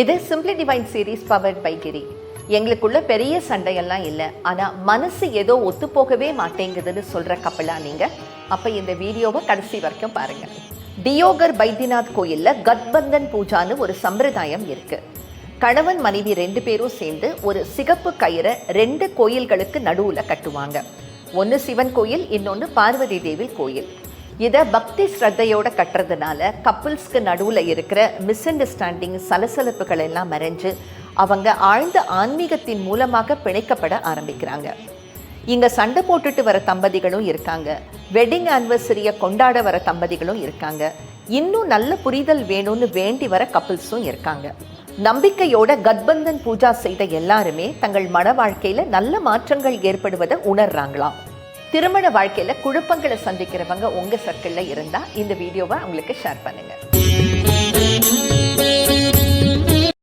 இது simply divine series powered by Giri எங்களுக்குள்ள பெரிய சண்டையெல்லாம் இல்லை. ஆனால் மனசு ஏதோ ஒத்துப்போகவே மாட்டேங்குதுன்னு சொல்கிற கப்பலா நீங்கள் அப்போ இந்த வீடியோவை கடைசி வரைக்கும் பாருங்கள் டியோகர் பைத்தியநாத் கோயிலில் கத்பந்தன் பூஜான்னு ஒரு சம்பிரதாயம் இருக்குது கணவன் மனைவி ரெண்டு பேரும் சேர்ந்து ஒரு சிகப்பு கயிறை ரெண்டு கோயில்களுக்கு நடுவில் கட்டுவாங்க. ஒன்று சிவன் கோயில் இன்னொன்று பார்வதி தேவி கோயில். இதை பக்தி ஸ்ரத்தையோட கட்டுறதுனால கப்புள்ஸ்க்கு நடுவில் இருக்கிற மிஸ் அண்டர்ஸ்டாண்டிங் சலசலப்புகள் எல்லாம் மறைஞ்சு அவங்க ஆழ்ந்த ஆன்மீகத்தின் மூலமாக பிணைக்கப்பட ஆரம்பிக்கிறாங்க. இங்கே சண்டை போட்டுட்டு வர தம்பதிகளும் இருக்காங்க. வெட்டிங் ஆனிவர்சரியை கொண்டாட வர தம்பதிகளும் இருக்காங்க. இன்னும் நல்ல புரிதல் வேணும்னு வேண்டி வர கப்புள்ஸும் இருக்காங்க. நம்பிக்கையோட கத்பந்தன் பூஜா செய்த எல்லாருமே தங்கள் மன வாழ்க்கையில் நல்ல மாற்றங்கள் ஏற்படுவதை உணர்றாங்களாம். திருமண வாழ்க்கையில குழப்பங்களை சந்திக்கிறவங்க உங்க சர்க்கிள்ல இருந்தா இந்த வீடியோவை அவங்களுக்கு ஷேர் பண்ணுங்க.